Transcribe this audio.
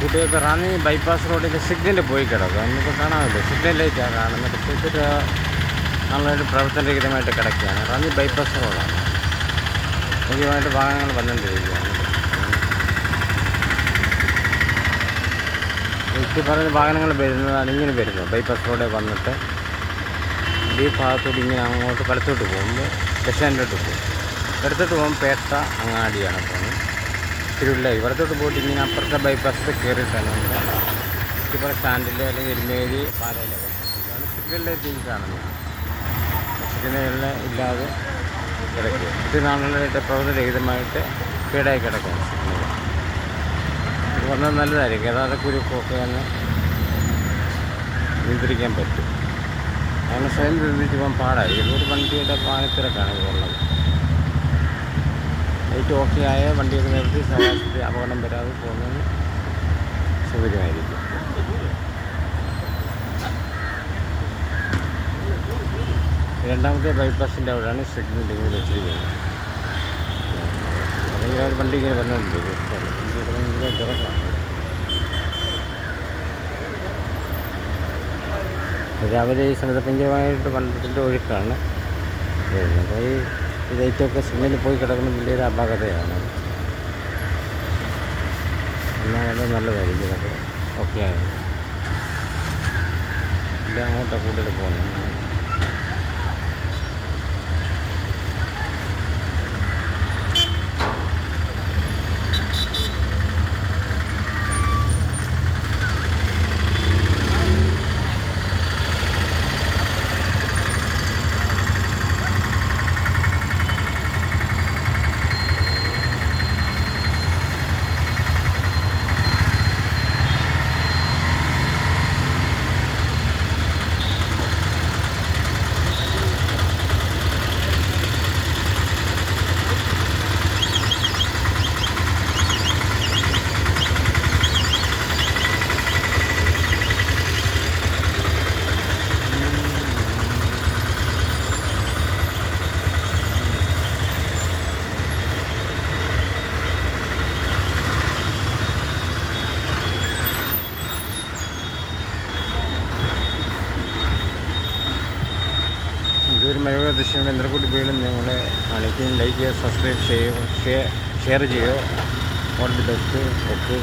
കുട്ടികൾക്ക് റാന്നി ബൈപ്പാസ് റോഡിന്റെ സിഗ്നൽ പോയി കിടക്കും. നമുക്ക് കാണാമല്ലോ. സിഗ്നൽ ലൈറ്റാണ് കാണുന്നത് ഇതൊരു നല്ലൊരു പ്രവർത്തനരഹിതമായിട്ട് കിടക്കുകയാണ്. റാന്നി ബൈപ്പാസ് റോഡാണ് മുഖ്യമായിട്ട് വാഹനങ്ങൾ വന്നുകൊണ്ടിരിക്കുകയാണ്. ഈ പറഞ്ഞ വാഹനങ്ങൾ വരുന്നതാണ് ഇങ്ങനെ വരുന്നത്. ബൈപ്പാസ് റോഡിൽ വന്നിട്ട് ഈ ഭാഗത്തോട്ട് ഇങ്ങനെ അങ്ങോട്ട് വലത്തോട്ട് പോകുമ്പോൾ ബസ് സ്റ്റാൻഡിലോട്ട് പോകും. ഇടത്തോട്ട് പോകുമ്പോൾ പേട്ട അങ്ങാടിയാണ് പോകുന്നത്. തിരുവല്ല ഇവിടത്തോട്ട് പോയിട്ട് ഇങ്ങനെ അപ്പുറത്തെ ബൈപ്പാസിൽ കയറിയിട്ടാണ് നമ്മൾ ഇപ്പുറം സ്റ്റാൻഡിൽ അല്ലെങ്കിൽ എരുമേലി പാലയിലൊക്കെ ഇതാണ് സിഗ്നലിലെ ലൈറ്റ് കാണുന്നത്. സിഗ്നലുകളിൽ ഇല്ലാതെ കിടക്കുക ഇത് നാളുകളായിട്ട് പ്രവർത്തനരഹിതമായിട്ട് കേടായി കിടക്കുന്നു സിഗ്നൽ ഇത് വന്നാൽ നല്ലതായിരിക്കും. യഥാർത്ഥ കുരുക്കൊക്കെ ഒന്ന് നിയന്ത്രിക്കാൻ പറ്റും. അങ്ങനെ സ്വയം നിയന്ത്രിച്ച് പോകാൻ പാടായിരിക്കും. ഒരു വണ്ടിയുടെ പാലത്തിരക്കാണ് ഇത് ഇതുള്ളത് ലൈറ്റ് ഓക്കെ ആയ വണ്ടിയൊക്കെ നിർത്തി സവാസത്തിൽ അപകടം വരാതെ പോകുന്നത് സൗകര്യമായിരിക്കും രണ്ടാമത്തെ ബൈപ്പാസിന്റെ അവിടെയാണ് സിഗ്നൽ ഇങ്ങനെ വെച്ചിരിക്കുന്നത്. അല്ലെങ്കിൽ അവർ വണ്ടി ഇങ്ങനെ പറഞ്ഞുകൊണ്ടിരിക്കും തിരക്കാണ് രാവിലെ ഈ സമയത്ത് പഞ്ചമായിട്ട് വണ്ടത്തിന്റെ ഒഴുക്കാണ്. വരുന്നത് ഈ ലൈറ്റൊക്കെ സിഗ്നലിൽ പോയി കിടക്കുന്ന വലിയൊരു അപാകതയാണ്. എന്നാൽ നല്ല അത് ഓക്കെ. ആയിരുന്നു ഇല്ല അങ്ങോട്ടാണ് കൂടുതൽ പോകുന്നത് ഇതൊരു മഴ ദൃശ്യങ്ങൾ എന്തൊക്കെ വീണ്ടും നിങ്ങളെ കാണിക്കുകയും ലൈക്ക് ചെയ്യുക സബ്സ്ക്രൈബ് ചെയ്യുക ഷെയർ ചെയ്യുക. All the best okay